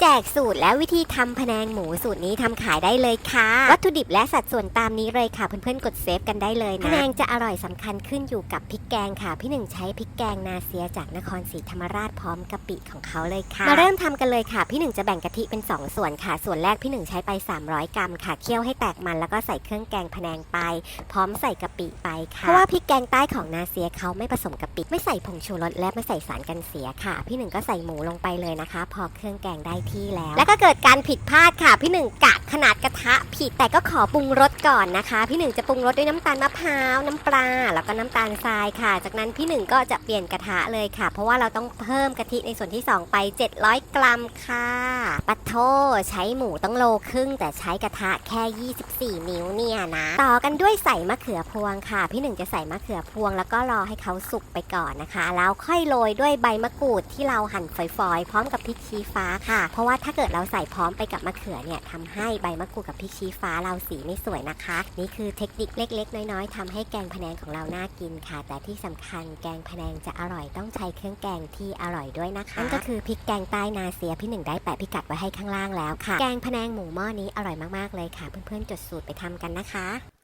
แจกสูตรและวิธีทำพะแนงหมูสูตรนี้ทำขายได้เลยค่ะ วัตถุดิบและสัดส่วนตามนี้เลยค่ะ เพื่อนๆกดเซฟกันได้เลยนะพะแนงจะอร่อยสำคัญขึ้นอยู่กับพริกแกงค่ะ พี่หนึ่งใช้พริกแกงนาเซียจากนครศรีธรรมราชพร้อมกะปิของเขาเลยค่ะมาเริ่มทำกันเลยค่ะ พี่หนึ่งจะแบ่งกะทิเป็น 2 ส่วนค่ะ ส่วนแรกพี่หนึ่งใช้ไป 300 กรัมค่ะเคี่ยวให้แตกมันแล้วก็ใส่เครื่องแกงพะแนงไป พร้อมใส่กะปิไปค่ะเพราะว่าพริกแกงใต้ของนาเซียเขาไม่ผสมกะปิไม่ใส่ผงชูรสและไม่ใส่สารกันเสียค่ะ พี่หนึ่งก็ใส่หมูลงไปเลยนะคะ พอเครื่องแกงได้ที่แล้ว แล้วก็เกิดการผิดพลาดค่ะ พี่หนึ่งกะขนาดกระทะผิดแต่ก็ขอปรุงรสก่อนนะคะ พี่หนึ่งจะปรุงรสด้วยน้ำตาลมะพร้าวน้ำปลาแล้วก็น้ำตาลทรายค่ะ จากนั้นพี่หนึ่งก็จะเปลี่ยนกระทะเลยค่ะ เพราะว่าเราต้องเพิ่มกะทิในส่วนที่ 2 ไป 700 กรัมค่ะปัทโทใช้หมูต้องโลครึ่ง แต่ใช้กระทะแค่ 24 นิ้วเนี่ยนะต่อกันด้วยใส่มะเขือพวงค่ะ พี่หนึ่งจะใส่มะเขือพวง แล้วก็รอให้เขาสุกไปก่อนนะคะ แล้วค่อยโรยด้วยใบมะกรูดที่เราหั่นฝอยๆ พร้อมกับพริกชี้ฟ้าค่ะพราะว่าถ้าเกิดเราใส่พร้อมไปกับมะเขือเนี่ยทำให้ใบมะกรูดกับพริกชี้ฟ้าเราสีไม่สวยนะคะ นี่คือเทคนิคเล็ก ๆ น้อยๆทำให้แกงพะแนงของเราน่ากินค่ะ แต่ที่สำคัญแกงพะแนงจะอร่อยต้องใช้เครื่องแกงที่อร่อยด้วยนะคะนั่นก็คือพริกแกงใต้นาเซียพี่หนึ่งได้แปะพิกัดไว้ให้ข้างล่างแล้วค่ะ แกงพะแนงหมูหม้อนี้อร่อยมากๆเลยค่ะ เพื่อนๆจดสูตรไปทำกันนะคะ